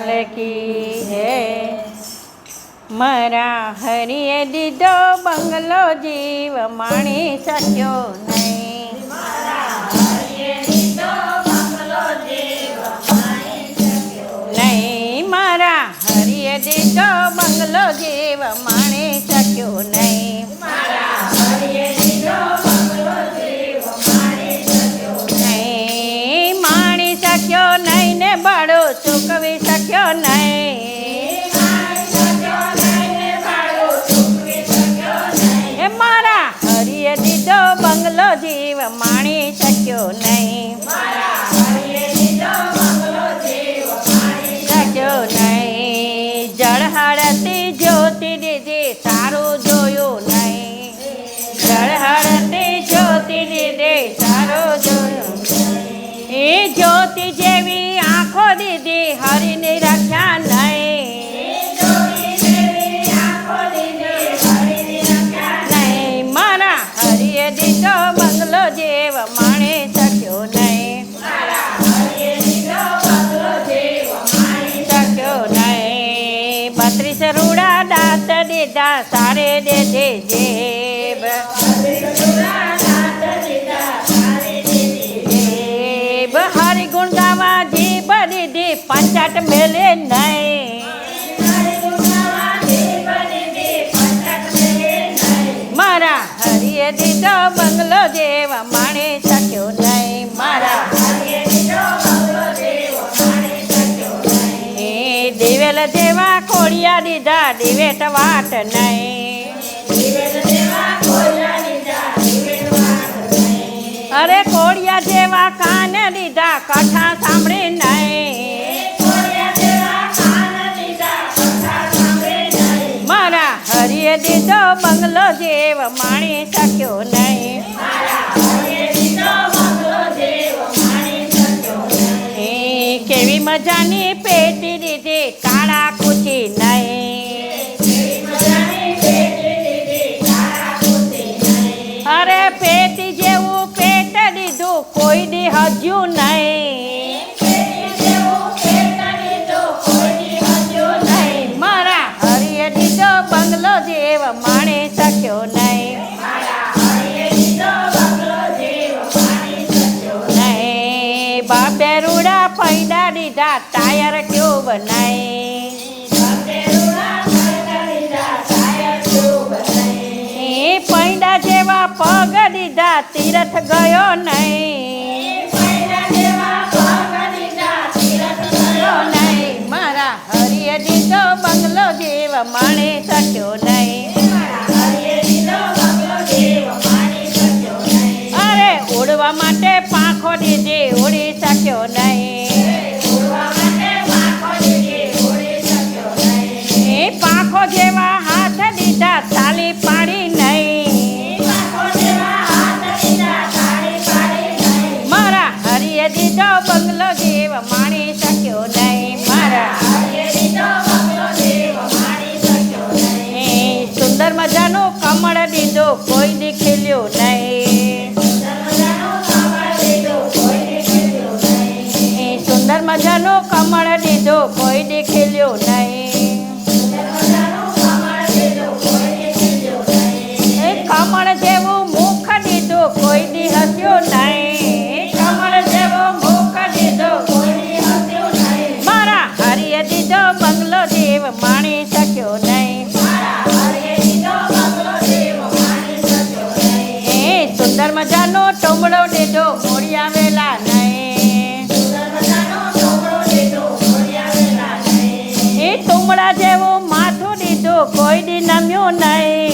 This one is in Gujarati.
લાલ કી હે મારા હરિએ દીધો બંગલો જીવ માણી શક્યો નહીં. નહીં, મારા હરિએ દીધો બંગલો જીવ માણી શક્યો નહીં. બંગલો જીવ માણી શક્યો નહીં. શક્યો નહીં. જળહળતી જ્યોતિ દીધી સારું જોયું નહીં. જળહળતી જ્યોતિ દીધી સારું જોયું એ જ્યોતિ જેવી બત્રીસ રૂડા દાંત દીધા, સારે દેજે જેબ. જીભ હરિ ગુણ ગાવા જીભ દીધી, પંચાટ મેલે નહીં. મારા હરિએ દીધો બંગલો દેવા માણી શક્યો નહીં. મારા દિવેલ જેવા કોળિયા દીધા, દિવેટ વાટ નહીં. અરે કોળિયા જેવા કાન દીધા કથા સાંભળી નહીં. મારા હરિએ દીધો બંગલો જેવ, માણી શક્યો નહીં. કેવી મજાની પેટી દીધી જેવ માણી શક્યો નહીં. નહીં. બાપે રૂડા પૈડા દીધા, ટાયર ટ્યુબ નહીં. એ પૈડા જેવા પગ દીધા, તીરથ ગયો નહીં. જેવ માણી શક્યો નહીં. કમળ દીધો કોઈ દી ખીલ્યું નહીં સુંદર મજાનો કમળ દીધો કોઈ દી ખીલ્યું નહીં. নাই